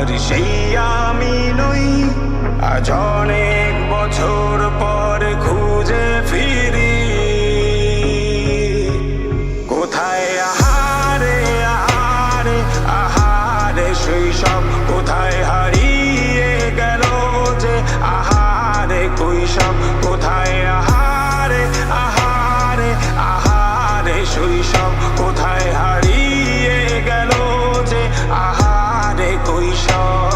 আর সেই আমি নই। আজ অনেক বছর পর খুঁজে ফিরি। কোথায় আহারে আহারে আহারে শৈশব কোথায় হারিয়ে গেল যে আহারে কৈশব কোথায় আহারে আহারে আহারে শৈশব কোথায় হারিয়ে গেল যে আহ dois já.